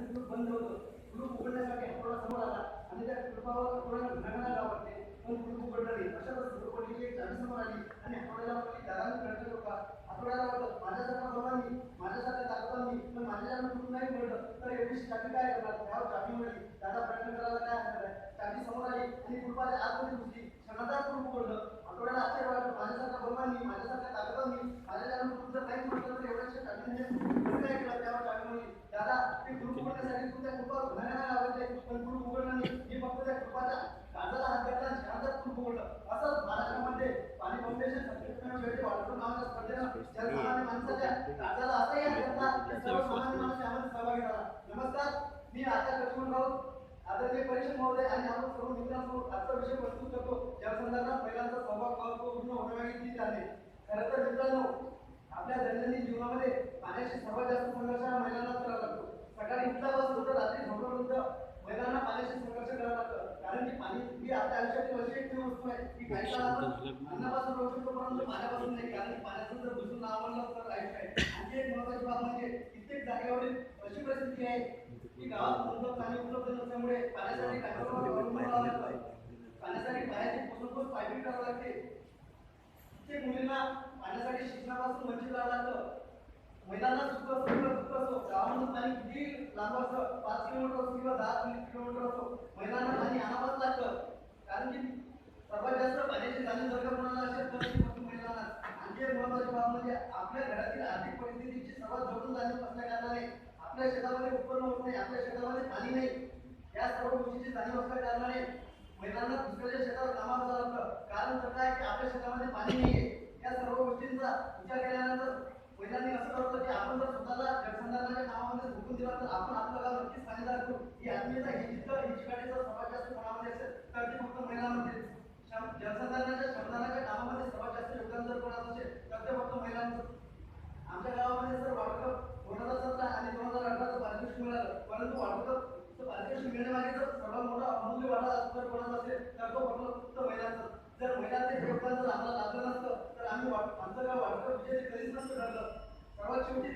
पाण्याचं ग्रुप बंद होतं उघडण्यासाठी थोडा समोर आला आणि त्या ग्रुपावर थोडा घटना गावाते पण ग्रुप उघडला नाही अशा एक चावी समोर आली आणि आठवड्याला म्हटली दादांनी प्रयत्न करू का वाटलं माझ्यासारखा दोघांनी माझ्यासारख्या ताकदांनी पण माझ्या ग्रुप नाही मिळलं तर एवढी चावी काय करणार त्यावर चावी मिळाली दादा प्रयत्न करायला काय हरकत आहे चावी समोर आली आणि ग्रुपाच्या आतमध्ये घुसली क्षणाचाच ग्रुप उघडलं आठवड्याला आश्चर्य वाटलं माझ्यासारख्या दोघांनी माझ्यासारख्या ताकदांनी माझ्या ग्रुप जर नाही तर एवढ्याच्या चावीने म्हणजे नमस्कार मी आता लक्ष्मण राऊत आदरणीय परीक्षक महोदय आणि आपण सर्व मित्रांसमोर आजचा विषय प्रस्तुत करतो. जलसंधारणात महिलांचा सहभाग महत्त्वपूर्ण होण्यामागे तीच आहे खरं तर मित्रांनो आपल्या दैनंदिन जीवनामध्ये पाण्याशी सर्वात जास्त संघर्ष हा महिलांनाच करावा लागतो सकाळी उठल्यापासून तर रात्री झोपेपर्यंत महिलांना पाण्याशी संघर्ष करावा लागतं कारण की पाणी ही आपल्या आयुष्यातील अशी एक वस्तू आहे की काही अन्नापासून रोज शकतो परंतु पाण्यापासून नाही कारण पाण्याचं जर नाव म्हणलं तर आयुष्य आहे. आणखी एक महत्वाची बाब म्हणजे कित्येक जागेवरील अशी परिस्थिती आहे की गावात मुबलक पाणी उपलब्ध नसल्यामुळे पाण्यासाठी लागतं. पाण्यासाठी पायाची पोसोपोस पायपीट करावं लागते. कित्येक मुलींना पाण्यासाठी शिक्षणापासून वंचित राहावं लागतं. महिलांना किंवा दुःख असो गावामधून पाणी किती लांब असतं पाच किलोमीटर असो किंवा दहा किलोमीटर असो महिलांना पाणी आणावंच लागतं कारण की सर्वात जास्त पाण्याची जाणी जर का कोणाला असेल तर महिलांना आणखी एक महत्वाची बाब म्हणजे आपल्या घरातील आर्थिक परिस्थितीची सर्वात जवळून जाणीव असल्या कारणाने आपल्या शेतामध्ये उत्पन्न होत नाही आपल्या शेतामध्ये पाणी नाही. या सर्व गोष्टीची जाणीव असल्या कारणाने महिलांना दुसऱ्याच्या शेतावर कामाला जावं लागतं. कारण तर काय की आपल्या शेतामध्ये पाणी नाहीये. या सर्व गोष्टींचा विचार केल्यानंतर महिलांनी असं ठरवलं की आपण जर स्वतःला गटसंधारणाच्या नावामध्ये झोकून दिला तर आपण आपल्याला नक्कीच पाणीदार करू ही आत्मीयता हे जितकं हिची जर सर्वात जास्त कोणामध्ये असेल तर ती फक्त महिलांमध्ये. जनसंधारणाच्या श्रमदानाच्या कामामध्ये सर्वात जास्त योगदान जर कोणाचं असेल तर ते फक्त महिलांचं. आमच्या गावामध्ये सर वर्ल्ड कप दोन हजार सतरा आणि दोन हजार अठराचं पारितोषिक मिळालं परंतु वर्ल्ड कप पारितोषिक मिळण्यामागे जर सर्वात मोठा अमूल्य वाटा जर कोणाचा असेल तर तो फक्त फक्त महिलांचं. जर महिलांचे योगदान जर आम्हाला लागलं नसतं तर आम्ही वा- आमचं गाव वर्ल्ड विजय कधीच नसतं ठरलं सर्वात शेवटी